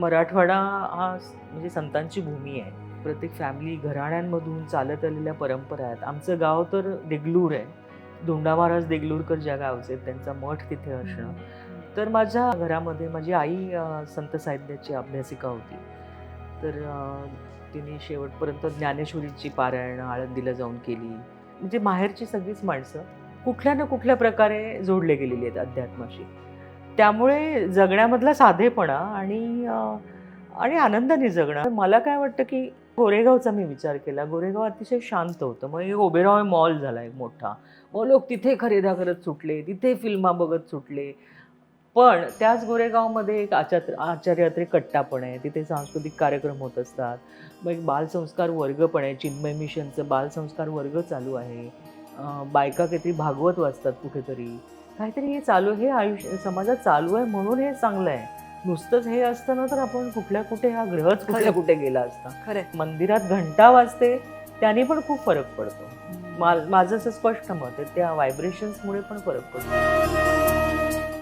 मराठवाडा हा म्हणजे संतांची भूमी आहे. प्रत्येक फॅमिली घराण्यांमधून चालत आलेल्या परंपरा आहेत. आमचं गाव तर देगलूर आहे. दोंडा महाराज देगलूरकर ज्या गावचे आहेत, त्यांचा मठ तिथे असणं. तर माझ्या घरामध्ये माझी आई संत साहित्याची अभ्यासिका होती. तर तिने शेवटपर्यंत ज्ञानेश्वरीची पारायण आळंदीला जाऊन केली. म्हणजे माहेरची सगळीच माणसं कुठल्या ना कुठल्या प्रकारे जोडले गेलेली आहेत अध्यात्माशी त्यामुळे जगण्यामधला साधेपणा आणि आणि आनंदाने जगणं. मला काय वाटतं की गोरेगावचा मी विचार केला. गोरेगाव अतिशय शांत होतं. मग हे ओबेरॉय मॉल झाला एक मोठा. मग लोक तिथे खरेदा करत सुटले तिथे फिल्मा बघत सुटले. पण त्याच गोरेगावमध्ये एक आचार आचार्यात्रे कट्टा पण आहे. तिथे सांस्कृतिक कार्यक्रम होत असतात. मग एक बालसंस्कार वर्ग पण आहे. चिन्मय मिशनचं बालसंस्कार वर्ग चालू आहे. बायका काहीतरी भागवत वाचतात कुठेतरी. काहीतरी हे चालू हे आयुष्य समाजात चालू आहे म्हणून हे चांगलं आहे. नुसतंच हे असतं ना तर आपण कुठल्या कुठे हा ग्रहच कुठल्या कुठे गेला असता. खरे. मंदिरात घंटा वाजते त्याने पण खूप फरक पडतो. माझं असं स्पष्ट मत आहे त्या व्हायब्रेशन्समुळे पण फरक पडतो.